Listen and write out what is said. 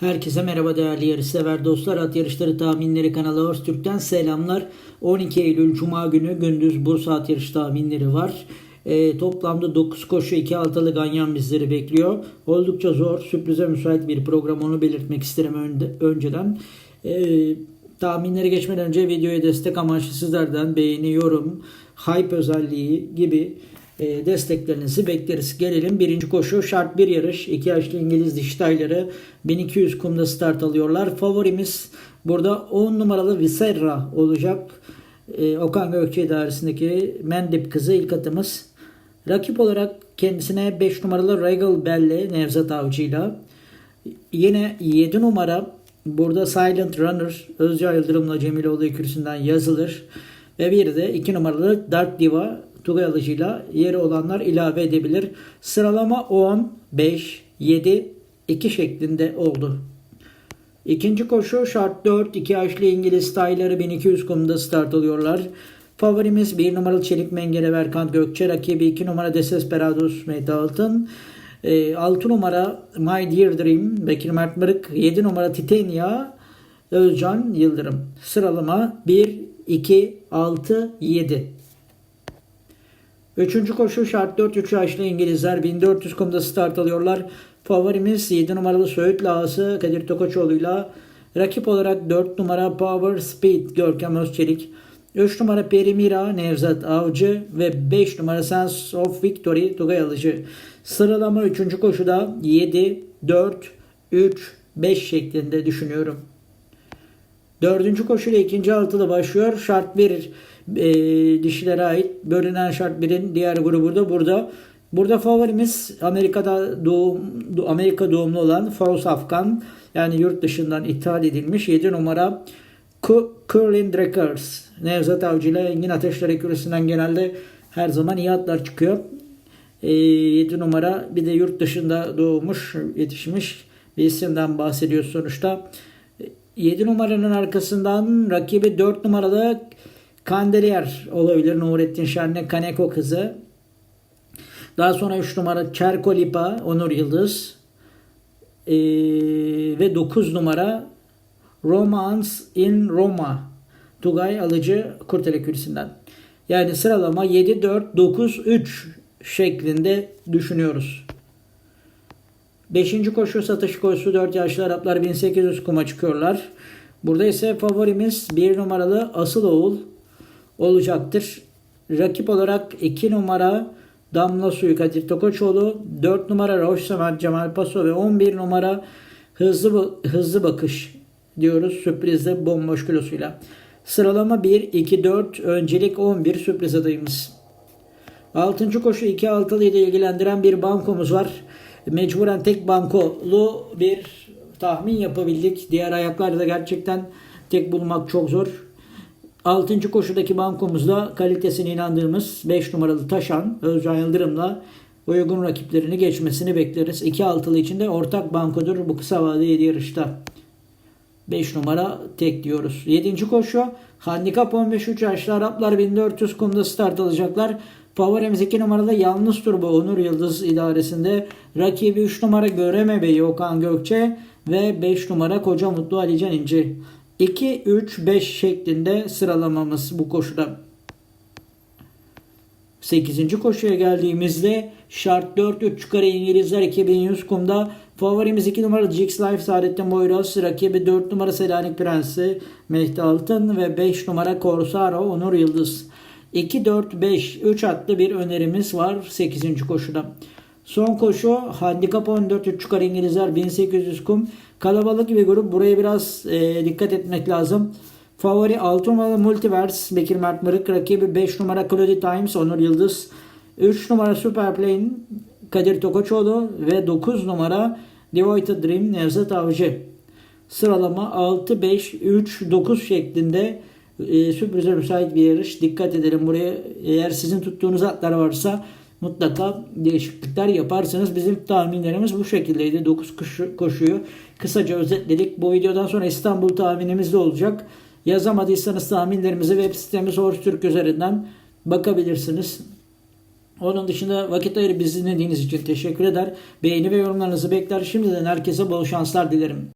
Herkese merhaba değerli yarışsever dostlar. At Yarışları Tahminleri kanalı Horse Türk'ten selamlar. 12 Eylül Cuma günü gündüz Bursa At Yarış tahminleri var. E, toplamda 9 koşu 2 altılı ganyan bizleri bekliyor. Oldukça zor, sürprize müsait bir program onu belirtmek isterim önde, önceden. E, tahminlere geçmeden önce videoya destek amaçlı sizlerden beğeni, yorum, hype özelliği gibi desteklerinizi bekleriz. Gelelim birinci koşu şart bir yarış. İki yaşlı İngiliz diş tayları 1200 kumda start alıyorlar. Favorimiz burada 10 numaralı Viserra olacak. E, Okan Gökçe idaresindeki Mendip kızı ilk atımız. Rakip olarak kendisine 5 numaralı Regal Bell'le Nevzat Avcı'yla. Yine 7 numara burada Silent Runner Özcan Yıldırım'la Cemiloğlu ikilisinden yazılır. Ve bir de 2 numaralı Dark Diva Tugay yeri olanlar ilave edebilir. Sıralama 10, 5, 7, 2 şeklinde oldu. İkinci koşu şart 4. 2 yaşlı İngiliz tayları 1200 kumda start alıyorlar. Favorimiz 1 numaralı Çelik Mengele Berkant Gökçe. Rakibi 2 numara Desesperados Mehdi Altın. 6 numara My Dear Dream Bekir Mert Mırık. 7 numara Titania Özcan Yıldırım. Sıralama 1, 2, 6, 7. Üçüncü koşu şart 4 3 yaşlı İngilizler 1400 kumda start alıyorlar. Favorimiz 7 numaralı Söğüt Lağası Kadir Tokaçoğlu'yla rakip olarak 4 numara Power Speed Görkem Özçelik. 3 numara Perimira Nevzat Avcı ve 5 numara Sense of Victory Tugay Alıcı. Sıralama 3. koşuda 7, 4, 3, 5 şeklinde düşünüyorum. Dördüncü koşuyla ikinci altılı başlıyor. Şart 1 e, dişilere ait. Bölünen şart 1'in diğer grubu da burada. Burada favorimiz Amerika'da doğum, Amerika doğumlu olan Faust Afgan. Yani yurt dışından ithal edilmiş 7 numara Curlin Dreckers. Nevzat Avcı ile Engin Ateşler ekürüsünden genelde her zaman iyi atlar çıkıyor. E, 7 numara bir de yurt dışında doğmuş, yetişmiş bir isimden bahsediyoruz sonuçta. 7 numaranın arkasından rakibi 4 numaralı Kandelier olabilir. Nurettin Şen'le Kaneko kızı. Daha sonra 3 numara Çerkolipa Onur Yıldız. Ee, ve 9 numara Romance in Roma Tugay Alıcı Kurtele Kürüsü'nden. Yani sıralama 7, 4, 9, 3 şeklinde düşünüyoruz. Beşinci koşu satış koşusu 4 yaşlı Araplar 1800 kuma çıkıyorlar. Burada ise favorimiz 1 numaralı Asıl Oğul olacaktır. Rakip olarak 2 numara Damla Suyu Kadir Tokoçoğlu, 4 numara Roş Samet Cemal Paso ve 11 numara Hızlı, hızlı Bakış diyoruz sürprizde bomboş kilosuyla. Sıralama 1, 2, 4, öncelik 11 sürpriz adayımız. 6. koşu 2 altılı ile ilgilendiren bir bankomuz var. Mecburen tek bankolu bir tahmin yapabildik. Diğer ayaklarda gerçekten tek bulmak çok zor. 6. koşudaki bankomuzda kalitesine inandığımız 5 numaralı Taşan Özcan Yıldırım'la uygun rakiplerini geçmesini bekleriz. 2 altılı için de ortak bankodur bu kısa vadeli yarışta. 5 numara tek diyoruz. 7. koşu handikap 15 3 yaşlı Araplar 1400 kumda start alacaklar. Favorimiz 2 numarada Yalnız Turbo Onur Yıldız idaresinde. Rakibi 3 numara Göreme Bey Okan Gökçe ve 5 numara Koca Mutlu Alican İnci. 2, 3, 5 şeklinde sıralamamız bu koşuda. 8. koşuya geldiğimizde şart 4 3 kare İngilizler 2100 kumda favorimiz 2 numara Jix Life Saadettin Boyraz rakibi 4 numara Selanik Prensi Mehdi Altın ve 5 numara Corsaro Onur Yıldız. 2 4 5 3 atlı bir önerimiz var 8. koşuda. Son koşu handikap 14 3 çıkar İngilizler 1800 kum. Kalabalık bir grup. Buraya biraz e, dikkat etmek lazım. Favori 6 numaralı Multiverse Bekir Mert Mırık. Rakibi 5 numara Cloudy Times Onur Yıldız. 3 numara Superplane Kadir Tokoçoğlu ve 9 numara Devoted Dream Nevzat Avcı. Sıralama 6, 5, 3, 9 şeklinde e, sürprize müsait bir yarış. Dikkat edelim buraya. Eğer sizin tuttuğunuz atlar varsa mutlaka değişiklikler yaparsanız bizim tahminlerimiz bu şekildeydi. 9 koşu, koşuyu kısaca özetledik. Bu videodan sonra İstanbul tahminimiz de olacak. Yazamadıysanız tahminlerimizi web sitemiz Horse Türk üzerinden bakabilirsiniz. Onun dışında vakit ayırıp bizi dinlediğiniz için teşekkür eder. Beğeni ve yorumlarınızı bekler. Şimdiden herkese bol şanslar dilerim.